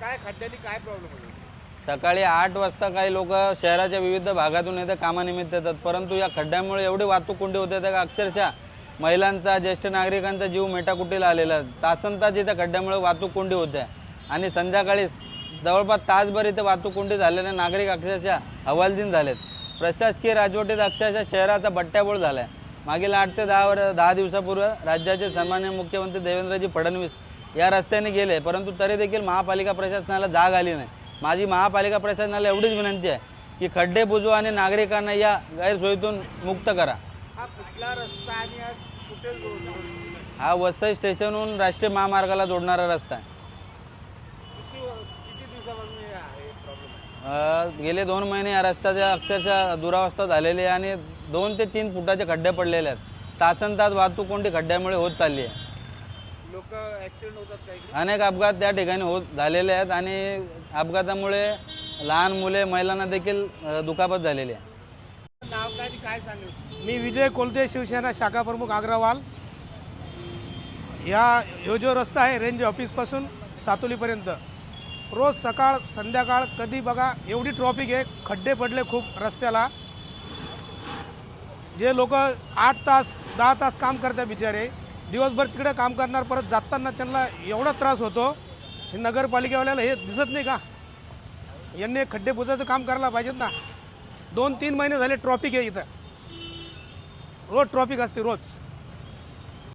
काय खड्ड्यानी काय प्रॉब्लेम होतो सकाळी आठ वाजता काही लोक शहराच्या विविध भागातून येते कामानिमित्त येतात. परंतु या खड्ड्यामुळे एवढी वाहतूक कोंडी होते का अक्षरशः महिलांचा ज्येष्ठ नागरिकांचा जीव मेटाकुटीला आलेला. आहे. तासन तास इथं खड्ड्यामुळे वाहतूक कोंडी होते. आणि संध्याकाळी जवळपास तासभर इथे वाहतूक कोंडी झाल्याने नागरिक अक्षरशः हवालदिन झालेत. प्रशासकीय राजवटीत अक्षरशः शहराचा बट्ट्याबोळ झाला आहे मागील आठ ते दहा वर दहा दिवसापूर्वी राज्याचे सन्मान्य मुख्यमंत्री देवेंद्रजी फडणवीस या रस्त्याने गेले परंतु तरी देखील महापालिका प्रशासनाला जाग आली नाही. माझी महापालिका प्रशासनाला एवढीच विनंती आहे की खड्डे बुजवा आणि नागरिकांना या गैरसोयीतून मुक्त करा. हा वसई स्टेशनहून राष्ट्रीय महामार्गाला जोडणारा रस्ता आहे. हे गेले दोन महिने या रस्त्याच्या अक्षरशः दुरावस्था झालेली आहे आणि दोन ते तीन फुटाचे खड्डे पडलेले आहेत. तासन तास वाहतूक कोणती खड्ड्यामुळे होत चालली आहे. लोक ऍक्सिडेंट होतात काही अनेक अपघात त्या ठिकाणी होत झालेले आहेत आणि अपघातामुळे लहान मुले महिलांना देखील अ, दुखापत झालेली आहे. नाव काय काय सांगेल? मी विजय कोलते शिवसेना शाखा प्रमुख अग्रवाल. या ह्यो जो रस्ता आहे रेंज ऑफिसपासून सातोलीपर्यंत. रोज सकाळ संध्याकाळ कधी बघा एवढी ट्रॉफिक आहे खड्डे पडले खूप रस्त्याला. जे लोक आठ तास दहा तास काम करतात बिचारे दिवसभर तिकडे काम करणार परत जाताना त्यांना एवढा त्रास होतो. हे नगरपालिकेवाल्याला हे दिसत नाही का? यांनी खड्डे बुजायचं काम करायला पाहिजेत ना. दोन तीन महिने झाले ट्रॉफिक आहे इथं. रोज ट्रॉफिक असते रोज.